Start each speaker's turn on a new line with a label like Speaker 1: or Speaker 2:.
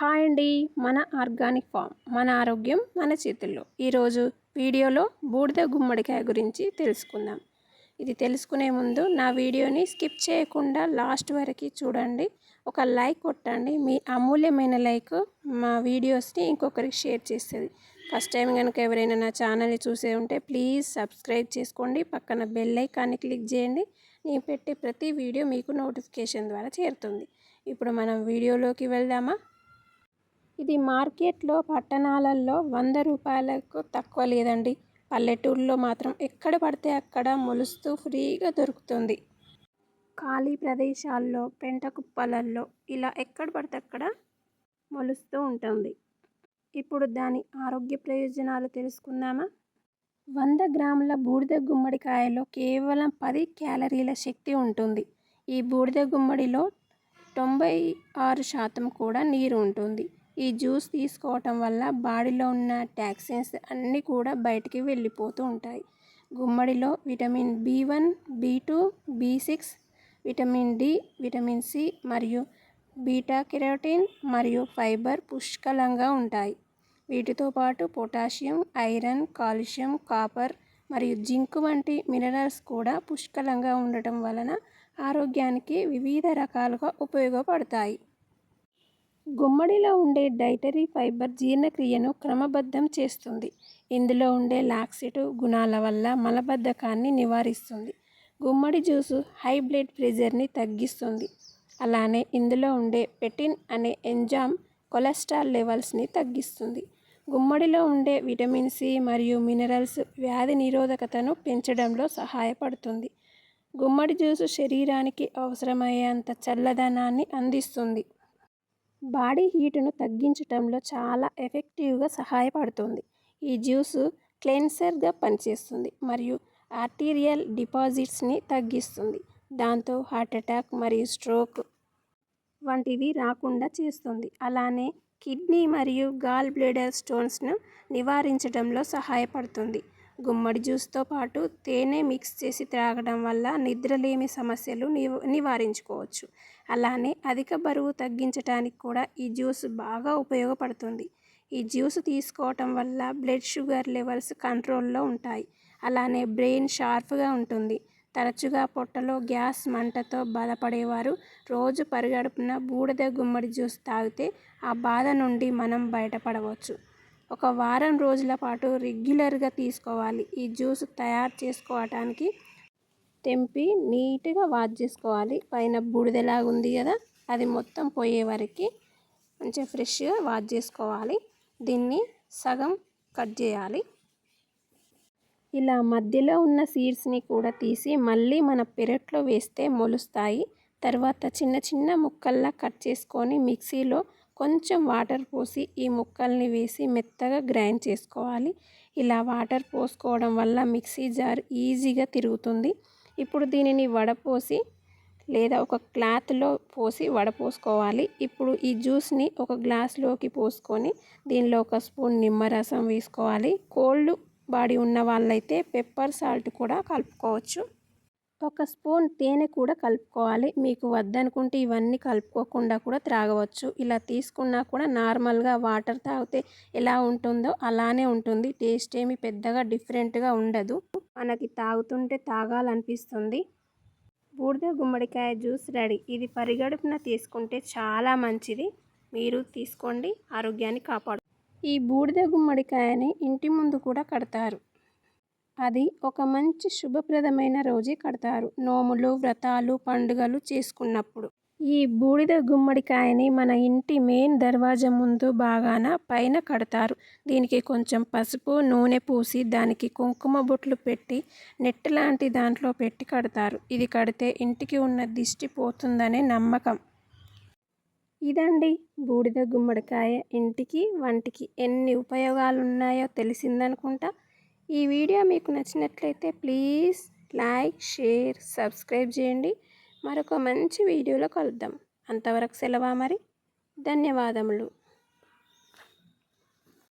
Speaker 1: Hi అండి మన organic form మన ఆరోగ్యం మన చేతుల్లో. ఈరోజు వీడియోలో బూడిద గుమ్మడికాయ గురించి తెలుసుకుందాం. ఇది తెలుసుకునే ముందు నా వీడియోని స్కిప్ చేయకుండా లాస్ట్ వరకు చూడండి. ఒక లైక్ కొట్టండి. మీ అమూల్యమైన లైక్ మా వీడియోస్ని ఇంకొకరికి షేర్ చేస్తుంది. ఫస్ట్ టైం కనుక ఎవరైనా నా ఛానల్ని చూసే ఉంటే ప్లీజ్ సబ్స్క్రైబ్ చేసుకోండి. పక్కన బెల్ ఐకాన్ని క్లిక్ చేయండి. నేను పెట్టే ప్రతి వీడియో మీకు నోటిఫికేషన్ ద్వారా చేరుతుంది. ఇప్పుడు మనం వీడియోలోకి వెళ్దామా? ఇది మార్కెట్లో పట్టణాలలో వంద రూపాయలకు తక్కువ లేదండి. పల్లెటూరులో మాత్రం ఎక్కడ పడితే అక్కడ మొలుస్తూ ఫ్రీగా దొరుకుతుంది. ఖాళీ ప్రదేశాల్లో పెంట కుప్పలల్లో ఇలా ఎక్కడ పడితే అక్కడ మొలుస్తూ ఉంటుంది. ఇప్పుడు దాని ఆరోగ్య ప్రయోజనాలు తెలుసుకుందామా? వంద గ్రాముల బూడిద గుమ్మడికాయలో కేవలం పది క్యాలరీల శక్తి ఉంటుంది. ఈ బూడిద గుమ్మడిలో తొంభై ఆరు శాతం కూడా నీరు ఉంటుంది. ఈ జ్యూస్ తీసుకోవటం వల్ల బాడీలో ఉన్న టాక్సిన్స్ అన్నీ కూడా బయటికి వెళ్ళిపోతూ ఉంటాయి. గుమ్మడిలో vitamin B one B two B six vitamin D vitamin C మరియు బీటా కెరోటిన్ మరియు ఫైబర్ పుష్కలంగా ఉంటాయి. వీటితో పాటు పొటాషియం ఐరన్ కాల్షియం కాపర్ మరియు జింక్ వంటి మినరల్స్ కూడా పుష్కలంగా ఉండటం వలన ఆరోగ్యానికి వివిధ రకాలుగా ఉపయోగపడతాయి. గుమ్మడిలో ఉండే డైటరీ ఫైబర్ జీర్ణక్రియను క్రమబద్ధం చేస్తుంది. ఇందులో ఉండే లాక్సిటివ్ గుణాల వల్ల మలబద్ధకాన్ని నివారిస్తుంది. గుమ్మడి జ్యూసు హై బ్లడ్ ప్రెషర్ని తగ్గిస్తుంది. అలానే ఇందులో ఉండే పెటిన్ అనే ఎంజామ్ కొలెస్ట్రాల్ లెవెల్స్ని తగ్గిస్తుంది. గుమ్మడిలో ఉండే విటమిన్ సి మరియు మినరల్స్ వ్యాధి నిరోధకతను పెంచడంలో సహాయపడుతుంది. గుమ్మడి జ్యూసు శరీరానికి అవసరమయ్యేంత చల్లదనాన్ని అందిస్తుంది. బాడీ హీటును తగ్గించడంలో చాలా ఎఫెక్టివ్గా సహాయపడుతుంది. ఈ జ్యూసు క్లెన్సర్గా పనిచేస్తుంది మరియు ఆర్టీరియల్ డిపాజిట్స్ని తగ్గిస్తుంది. దాంతో హార్ట్ అటాక్ మరియు స్ట్రోక్ వంటివి రాకుండా చేస్తుంది. అలానే కిడ్నీ మరియు గాల్ బ్లేడర్ స్టోన్స్ను నివారించడంలో సహాయపడుతుంది. గుమ్మడి జ్యూస్తో పాటు తేనె మిక్స్ చేసి త్రాగడం వల్ల నిద్రలేమి సమస్యలు నివారించుకోవచ్చు. అలానే అధిక బరువు తగ్గించడానికి కూడా ఈ జ్యూస్ బాగా ఉపయోగపడుతుంది. ఈ జ్యూస్ తీసుకోవటం వల్ల బ్లడ్ షుగర్ లెవెల్స్ కంట్రోల్లో ఉంటాయి. అలానే బ్రెయిన్ షార్ప్గా ఉంటుంది. తరచుగా పొట్టలో గ్యాస్ మంటతో బాధపడేవారు రోజు పరిగడుపున బూడిద గుమ్మడి జ్యూస్ తాగితే ఆ బాధ నుండి మనం బయటపడవచ్చు. ఒక వారం రోజుల పాటు రెగ్యులర్గా తీసుకోవాలి. ఈ జ్యూస్ తయారు చేసుకోవటానికి తెంపి నీట్గా వాష్ చేసుకోవాలి. పైన బూడిదలాగా ఉంది కదా అది మొత్తం పోయే వరకు మంచిగా ఫ్రెష్గా వాష్ చేసుకోవాలి. దీన్ని సగం కట్ చేయాలి. ఇలా మధ్యలో ఉన్న సీడ్స్ని కూడా తీసి మళ్ళీ మన పెరట్లో వేస్తే మొలుస్తాయి. తర్వాత చిన్న చిన్న ముక్కల్లా కట్ చేసుకొని మిక్సీలో కొంచెం వాటర్ పోసి ఈ ముక్కల్ని వేసి మెత్తగా గ్రైండ్ చేసుకోవాలి. ఇలా వాటర్ పోసుకోవడం వల్ల మిక్సీ జార్ ఈజీగా తిరుగుతుంది. ఇప్పుడు దీనిని వడపోసి లేదా ఒక క్లాత్లో పోసి వడపోసుకోవాలి. ఇప్పుడు ఈ జ్యూస్ని ఒక గ్లాస్లోకి పోసుకొని దీనిలో ఒక స్పూన్ నిమ్మరసం వేసుకోవాలి. కోల్డ్ బాడీ ఉన్న వాళ్ళైతే పెప్పర్ సాల్ట్ కూడా కలుపుకోవచ్చు. ఒక స్పూన్ తేనె కూడా కలుపుకోవాలి. మీకు వద్దనుకుంటే ఇవన్నీ కలుపుకోకుండా కూడా త్రాగవచ్చు. ఇలా తీసుకున్నా కూడా నార్మల్గా వాటర్ తాగితే ఎలా ఉంటుందో అలానే ఉంటుంది. టేస్ట్ ఏమి పెద్దగా డిఫరెంట్గా ఉండదు. మనకి తాగుతుంటే తాగాలనిపిస్తుంది. బూడిద గుమ్మడికాయ జ్యూస్ రెడీ. ఇది పరిగడుపున తీసుకుంటే చాలా మంచిది. మీరు తీసుకోండి. ఆరోగ్యాన్ని కాపాడు. ఈ బూడిద గుమ్మడికాయని ఇంటి ముందు కూడా కడతారు. అది ఒక మంచి శుభప్రదమైన రోజే కడతారు. నోములు వ్రతాలు పండుగలు చేసుకున్నప్పుడు. ఈ బూడిద గుమ్మడికాయని మన ఇంటి మెయిన్ దర్వాజా ముందు బాగాన పైన కడతారు. దీనికి కొంచెం పసుపు నూనె పూసి దానికి కుంకుమ బొట్లు పెట్టి నెట్ లాంటి దాంట్లో పెట్టి కడతారు. ఇది కడితే ఇంటికి ఉన్న దిష్టి పోతుందనే నమ్మకం. ఇదండి బూడిద గుమ్మడికాయ. ఇంటికి వంటికి ఎన్ని ఉపయోగాలు ఉన్నాయో తెలిసిందనుకుంటా. ఈ వీడియో మీకు నచ్చినట్లయితే ప్లీజ్ లైక్ షేర్ సబ్స్క్రైబ్ చేయండి. మరొక మంచి వీడియోలో కలుద్దాం. అంతవరకు సెలవా మరి? ధన్యవాదములు.